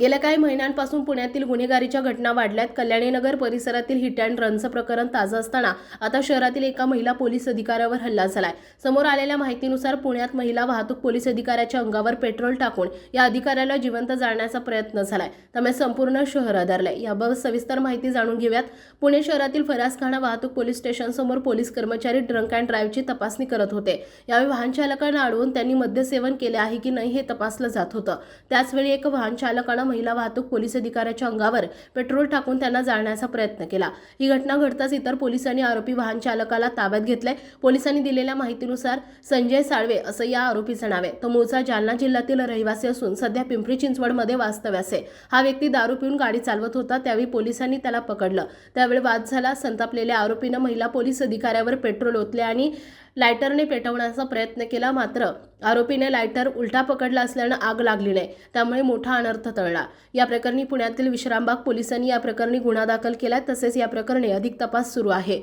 गेल्या काही महिन्यांपासून पुण्यातील गुन्हेगारीच्या घटना वाढल्यात. कल्याणीनगर परिसरातील हिट अँड रनचं प्रकरण ताजं असताना आता शहरातील एका महिला पोलीस अधिकाऱ्यावर हल्ला झालाय. समोर आलेल्या माहितीनुसार पुण्यात महिला वाहतूक पोलीस अधिकाऱ्याच्या अंगावर पेट्रोल टाकून या अधिकाऱ्याला जिवंत जाळण्याचा प्रयत्न झालाय. त्यामुळे संपूर्ण शहर आधारलंय. याबाबत सविस्तर माहिती जाणून घेऊयात. पुणे शहरातील फरासखाना वाहतूक पोलीस स्टेशन समोर पोलीस कर्मचारी ड्रंक अँड ड्राईव्हची तपासणी करत होते. यावेळी वाहन चालकांना अडवून त्यांनी मद्यसेवन केले आहे की नाही हे तपासलं जात होतं. त्याचवेळी एक वाहन चालकानं महिला वाहतूक पोलीस अधिकाऱ्याच्या अंगावर पेट्रोल टाकून त्यांना जाळण्याचा प्रयत्न केला. ही घटना घडताच इतर पोलिसांनी आरोपी वाहन चालकाला ताब्यात घेतलंय. पोलिसांनी दिलेल्या माहितीनुसार संजय साळवे असं या आरोपीचं नाव आहे तो मूळचा जालना जिल्ह्यातील रहिवासी असून सध्या पिंपरी चिंचवडमध्ये वास्तव्यास आहे. हा व्यक्ती दारू पिऊन गाडी चालवत होता त्यावेळी पोलिसांनी त्याला पकडलं. त्यावेळी वाद झाला. संतापलेल्या आरोपीनं महिला पोलीस अधिकाऱ्यावर पेट्रोल ओतले आणि लायटरने पेटवण्याचा प्रयत्न केला मात्र आरोपीने लायटर उलटा पकडला असल्यानं आग लागली नाही त्यामुळे मोठा अनर्थ टळला. या प्रकरणी पुण्यातील विश्रामबाग पोलिसांनी या प्रकरणी गुन्हा दाखल केला तसेच या प्रकरणी अधिक तपास सुरू आहे.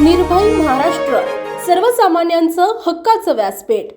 निर्भय महाराष्ट्र सर्वसामान्यांचं हक्काचं व्यासपीठ.